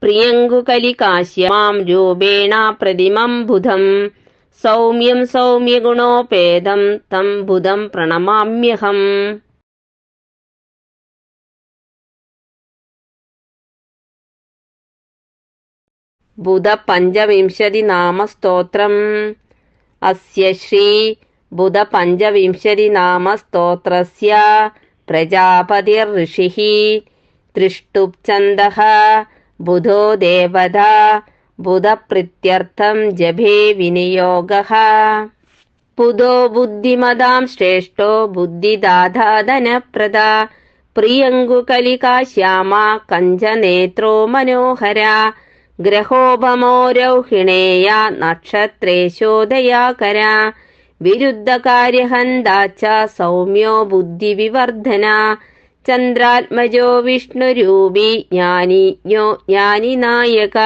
प्रियङ्गुकलिकाश्य माम् रूपेणाप्रतिमम् बुधम्। सौम्यम् सौम्यगुणोपेदम् तम् बुधम् प्रियङ्ुकलिकाश्यूबेणाप्रणमाम्यहम् बुधपञ्चविंशतिनामस्तोत्रम्। अस्य श्रीबुधपञ्चविंशतिनामस्तोत्रस्य प्रजापतिर् प्रजापतिर्ऋषिः। त्रिष्टुप्छन्दः ബുധ പഞ്ചവിംശതി നാമ जभे പ്രജാപതിർ ഋഷിഃ बुद्धिमदां ബുധോ ദേവത ബുധപ്രീത്യർത്ഥം ജപേ വിനിയോഗഃ. ബുധോ ബുദ്ധിമതാം ശ്രേഷ്ഠോ ബുദ്ധിദാധാധനപ്രദ. പ്രിയങ്കുകലികാ ശ്യാമ കഞ്ചനേത്രോ മനോഹര. ചന്ദ്രാത്മജോ വിഷ്ണുരൂപി ജ്ഞാനിജ്ഞോ ജ്ഞാനിനായക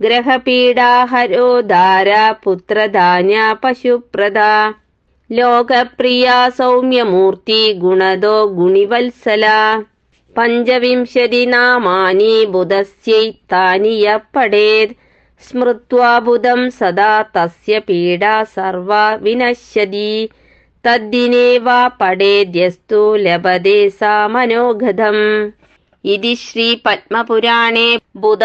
ഗ്രഹപീഡാഹരോ ധാര പുത്രധാന്യ പശുപ്രദ. ലോകപ്രിയ സൗമ്യമൂർത്തി ഗുണദോ ഗുണിവത്സല. പഞ്ചവിംശതി നാമാനി ബുധസ്യൈത്താനി യ പഠേത് സ്മൃത്വാ ബുധം സദാ തസ്യ പീഡ സർവ വിനശ്യതി. തദ്ദിനേ വാ പഠേദ്യസ്തു ലഭതേ സാ മനോഗതം. ഇതി ശ്രീ പത്മപുരാണേ ബുധ